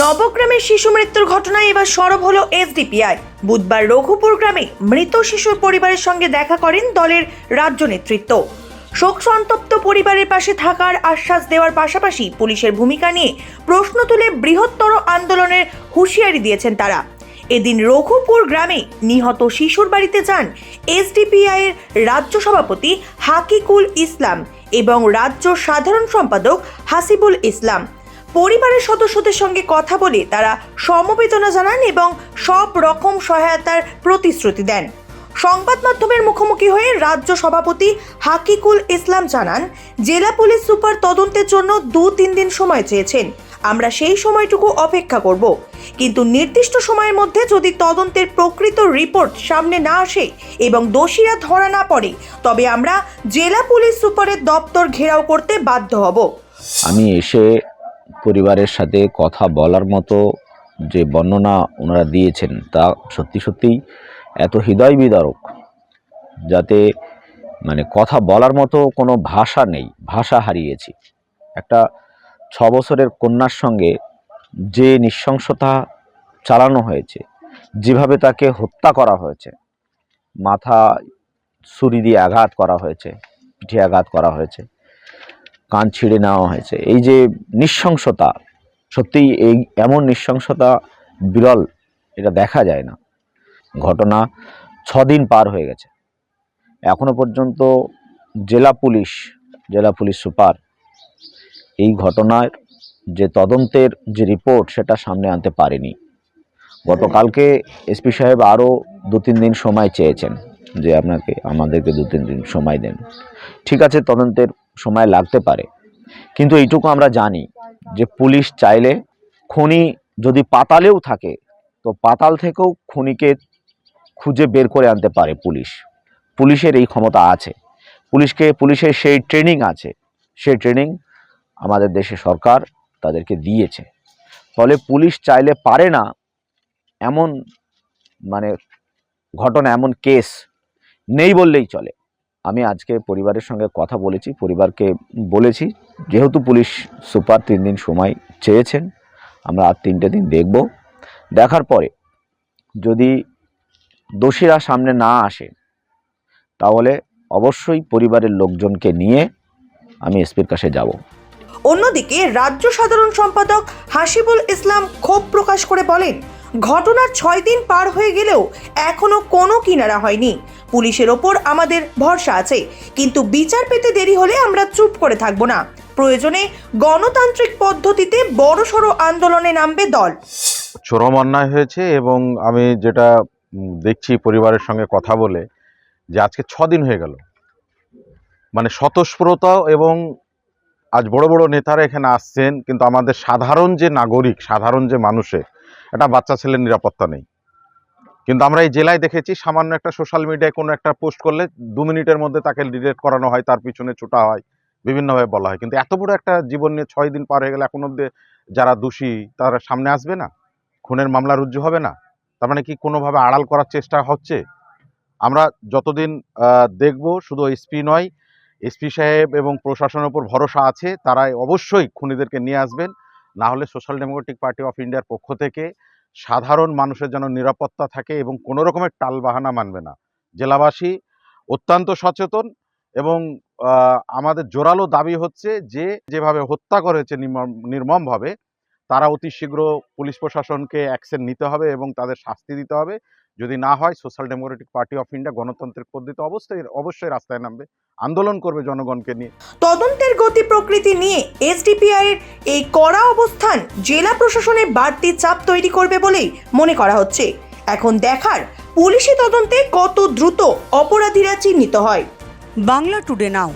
নবগ্রামের শিশু মৃত্যুর ঘটনায় এবার সরব হলো এসডিপিআই। বুধবার রঘুপুর গ্রামে মৃত শিশুর পরিবারের সঙ্গে দেখা করেন দলের রাজ্য নেতৃত্ব। শোক সন্তপ্ত পরিবারের পাশে থাকার আশ্বাস দেওয়ার পাশাপাশি পুলিশের ভূমিকা নিয়ে প্রশ্ন তুলে বৃহত্তর আন্দোলনের হুঁশিয়ারি দিয়েছেন তারা। এদিন রঘুপুর গ্রামে নিহত শিশুর বাড়িতে যান এসডিপিআই এর রাজ্য সভাপতি হাকিকুল ইসলাম এবং রাজ্য সাধারণ সম্পাদক হাসিবুল ইসলাম। পরিবারের সদস্যদের সঙ্গে কথা বলে তারা সমবেদনা জানান এবং সব রকম সহায়তার প্রতিশ্রুতি দেন। সংবাদ মাধ্যমের মুখোমুখি হয়ে রাজ্য সভাপতি হাকিকুল ইসলাম জানান, জেলা পুলিশ সুপার তদন্তের জন্য দু তিন দিন সময় চেয়েছেন। আমরা সেই সময়টুকু অপেক্ষা করব। কিন্তু নির্দিষ্ট সময়ের মধ্যে যদি তদন্তের প্রকৃত রিপোর্ট সামনে না আসে এবং দোষীরা ধরা না পড়ে, তবে আমরা জেলা পুলিশ সুপারের দপ্তর ঘেরাও করতে বাধ্য হব। আমি এসে পরিবারের সাথে কথা বলার মতো যে বর্ণনা ওনারা দিয়েছেন, তা সত্যি সত্যিই এত হৃদয় বিদারক যাতে মানে কথা বলার মতো কোনো ভাষা নেই, ভাষা হারিয়েছি। একটা ছ বছরের কন্যার সঙ্গে যে নৃশংসতা চালানো হয়েছে, যেভাবে তাকে হত্যা করা হয়েছে, মাথা ছুরি দিয়ে আঘাত করা হয়েছে, পিঠে আঘাত করা হয়েছে কান ছিঁড়ে নেওয়া হয়েছে। এই যে নৃশংসতা, সত্যিই এই এমন নৃশংসতা বিরল, এটা দেখা যায় না। ঘটনা ছদিন পার হয়ে গেছে। এখনও পর্যন্ত জেলা পুলিশ জেলা পুলিশ সুপার এই ঘটনার যে তদন্তের যে রিপোর্ট, সেটা সামনে আনতে পারেনি। গতকালকে এসপি সাহেব আরও দু তিন দিন সময় চেয়েছেন যে আপনাকে, আমাদেরকে দু তিন দিন সময় দেন। ঠিক আছে, তদন্তের সময় লাগতে পারে। কিন্তু এইটুকু আমরা জানি যে পুলিশ চাইলে খনি যদি পাতালেও থাকে, তো পাতাল থেকেও খনিকে খুঁজে বের করে আনতে পারে পুলিশ। পুলিশের এই ক্ষমতা আছে। পুলিশকে, পুলিশের সেই ট্রেনিং আছে। সেই ট্রেনিং আমাদের দেশে সরকার তাদেরকে দিয়েছে। ফলে পুলিশ চাইলে পারে না এমন মানে ঘটনা, এমন কেস নেই বললেই চলে। আমি আজকে পরিবারের সঙ্গে কথা বলেছি, পরিবারকে বলেছি, যেহেতু পুলিশ সুপার তিন দিন সময় চেয়েছেন, আমরা আর তিনটে দিন দেখব। দেখার পরে যদি দোষীরা সামনে না আসে, তাহলে অবশ্যই পরিবারের লোকজনকে নিয়ে আমি এসপির কাছে যাব। অন্যদিকে রাজ্য সাধারণ সম্পাদক হাসিবুল ইসলাম ক্ষোভ প্রকাশ করে বলেন, ঘটনার ছয় দিন পার হয়ে গেলেও এখনও কোনো কিনারা হয়নি। পুলিশের ওপর আমাদের ভরসা আছে। কিন্তু বিচার পেতে দেরি হলে আমরা চুপ করে থাকব না। প্রয়োজনে গণতান্ত্রিক পদ্ধতিতে বড়সড় আন্দোলনে নামবে দল। চরম অন্যায় হয়েছে এবং আমি যেটা দেখছি পরিবারের সঙ্গে কথা বলে যে আজকে ছ দিন হয়ে গেল। মানে স্বতঃস্ফূর্ত এবং আজ বড় বড় নেতারা এখানে আসছেন, কিন্তু আমাদের সাধারণ যে নাগরিক, সাধারণ যে মানুষে, একটা বাচ্চা ছেলের নিরাপত্তা নেই। কিন্তু আমরা এই জেলায় দেখেছি সামান্য একটা সোশ্যাল মিডিয়ায় কোনো একটা পোস্ট করলে দু মিনিটের মধ্যে তাকে ডিলেট করানো হয়, তার পিছনে ছোটা হয়, বিভিন্নভাবে বলা হয়। কিন্তু এত বড় একটা জীবন নিয়ে ছয় দিন পার হয়ে গেলে এখন অব্দি যারা দোষী, তারা সামনে আসবে না? খুনের মামলা রুজু হবে না? তার মানে কি কোনোভাবে আড়াল করার চেষ্টা হচ্ছে? আমরা যতদিন দেখব, শুধু এসপি নয় এসপি সাহেব এবং প্রশাসনের উপর ভরসা আছে, তারাই অবশ্যই খুনিদেরকে নিয়ে আসবেন। না হলে সোশ্যাল ডেমোক্রেটিক পার্টি অফ ইন্ডিয়ার পক্ষ থেকে সাধারণ মানুষের যেন নিরাপত্তা থাকে এবং কোনো রকমের টালবাহানা মানবে না। জেলাবাসী অত্যন্ত সচেতন এবং আমাদের জোরালো দাবি হচ্ছে যে, যেভাবে হত্যা করেছে নির্মম নির্মমভাবে, তারা অতি শীঘ্র পুলিশ প্রশাসনকে অ্যাকশন নিতে হবে এবং তাদের শাস্তি দিতে হবে। যদি না হয় Social Democratic Party of India গণতন্ত্রের পদ্ধতি অবশ্যই অবশ্যই রাস্তায় নামবে। আন্দোলন করবে জনগণকে নিয়ে। তদন্তের গতি প্রকৃতি নিয়ে এসডিপিআই এর এই কড়া অবস্থান জেলা প্রশাসনে বাড়তি চাপ তৈরি করবে বলেই মনে করা হচ্ছে। এখন দেখার পুলিশি তদন্তে কত দ্রুত অপরাধীরা চিহ্নিত হয়। বাংলা টুডে নাও